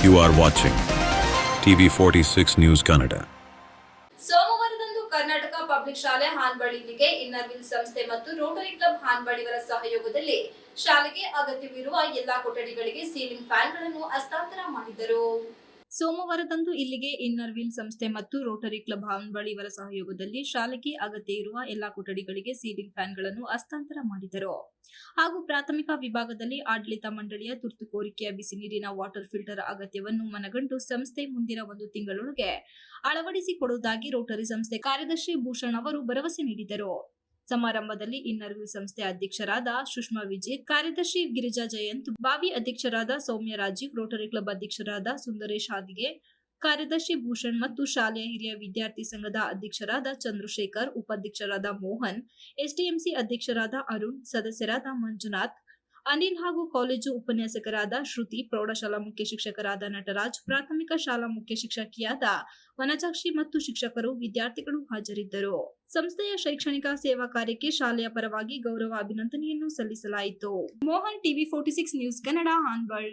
You are watching TV 46 News Kannada. ಸೋಮವಾರದಂದು Karnataka public ಶಾಲೆ ಹಾನ್ಬಳ್ಳಿಗೆ Inner Wheel ಸಂಸ್ಥೆ ಮತ್ತು ರೋಟರಿ ಕ್ಲಬ್ ಹಾನ್ಬಳಿವರ ಸಹಯೋಗದಲ್ಲಿ ಶಾಲೆಗೆ ಅಗತ್ಯವಿರುವ ಎಲ್ಲಾ ಕೊಠಡಿಗಳಿಗೆ ಸೀಲಿಂಗ್ ಫ್ಯಾನ್ಗಳನ್ನು ಹಸ್ತಾಂತರ ಮಾಡಿದರು ಸೋಮವಾರದಂದು ಇಲ್ಲಿಗೆ ಇನ್ನರ್ ಇನ್ನರ್ವಿಲ್ ಸಂಸ್ಥೆ ಮತ್ತು ರೋಟರಿ ಕ್ಲಬ್ ಹಾನ್ಬಳ್ಳಿ ಇವರ ಸಹಯೋಗದಲ್ಲಿ ಶಾಲೆಗೆ ಅಗತ್ಯ ಇರುವ ಎಲ್ಲಾ ಕೊಠಡಿಗಳಿಗೆ ಸೀಲಿಂಗ್ ಫ್ಯಾನ್ಗಳನ್ನು ಹಸ್ತಾಂತರ ಮಾಡಿದರು. ಹಾಗೂ ಪ್ರಾಥಮಿಕ ವಿಭಾಗದಲ್ಲಿ ಆಡಳಿತ ಮಂಡಳಿಯ ತುರ್ತು ಕೋರಿಕೆಯ ಬಿಸಿ ನೀರಿನ ವಾಟರ್ ಫಿಲ್ಟರ್ ಅಗತ್ಯವನ್ನು ಮನಗಂಡು ಸಂಸ್ಥೆ ಮುಂದಿನ ಒಂದು ತಿಂಗಳೊಳಗೆ ಅಳವಡಿಸಿಕೊಡುವುದಾಗಿ ರೋಟರಿ ಸಂಸ್ಥೆ ಕಾರ್ಯದರ್ಶಿ ಭೂಷಣ್ ಅವರು ಭರವಸೆ ನೀಡಿದರು. ಸಮಾರಂಭದಲ್ಲಿ ಇನ್ನರ್ವ್ಯೂ ಸಂಸ್ಥೆ ಅಧ್ಯಕ್ಷರಾದ ಸುಷ್ಮಾ ವಿಜಯ್, ಕಾರ್ಯದರ್ಶಿ ಗಿರಿಜಾ ಜಯಂತ್ ಬಾವಿ ಅಧ್ಯಕ್ಷರಾದ ಸೌಮ್ಯ ರಾಜೀವ್, ರೋಟರಿ ಕ್ಲಬ್ ಅಧ್ಯಕ್ಷರಾದ ಸುಂದರೇಶ್ ಹಾದಿಗೆ, ಕಾರ್ಯದರ್ಶಿ ಭೂಷಣ್ ಮತ್ತು ಶಾಲೆಯ ಹಿರಿಯ ವಿದ್ಯಾರ್ಥಿ ಸಂಘದ ಅಧ್ಯಕ್ಷರಾದ ಚಂದ್ರಶೇಖರ್, ಉಪಾಧ್ಯಕ್ಷರಾದ ಮೋಹನ್, ಎಸ್ಡಿಎಂಸಿ ಅಧ್ಯಕ್ಷರಾದ ಅರುಣ್, ಸದಸ್ಯರಾದ ಮಂಜುನಾಥ್ ಅನಿಲ್ ಹಾಗೂ ಕಾಲೇಜು ಉಪನ್ಯಾಸಕರಾದ ಶ್ರುತಿ, ಪ್ರೌಢಶಾಲಾ ಮುಖ್ಯ ಶಿಕ್ಷಕರಾದ ನಟರಾಜ್, ಪ್ರಾಥಮಿಕ ಶಾಲಾ ಮುಖ್ಯ ಶಿಕ್ಷಕಿಯಾದ ವನಜಾಕ್ಷಿ ಮತ್ತು ಶಿಕ್ಷಕರು, ವಿದ್ಯಾರ್ಥಿಗಳು ಹಾಜರಿದ್ದರು. ಸಂಸ್ಥೆಯ ಶೈಕ್ಷಣಿಕ ಸೇವಾ ಕಾರ್ಯಕ್ಕೆ ಶಾಲೆಯ ಪರವಾಗಿ ಗೌರವ ಅಭಿನಂದನೆಯನ್ನು ಸಲ್ಲಿಸಲಾಯಿತು. Mohan TV forty six news Kannada Hanbal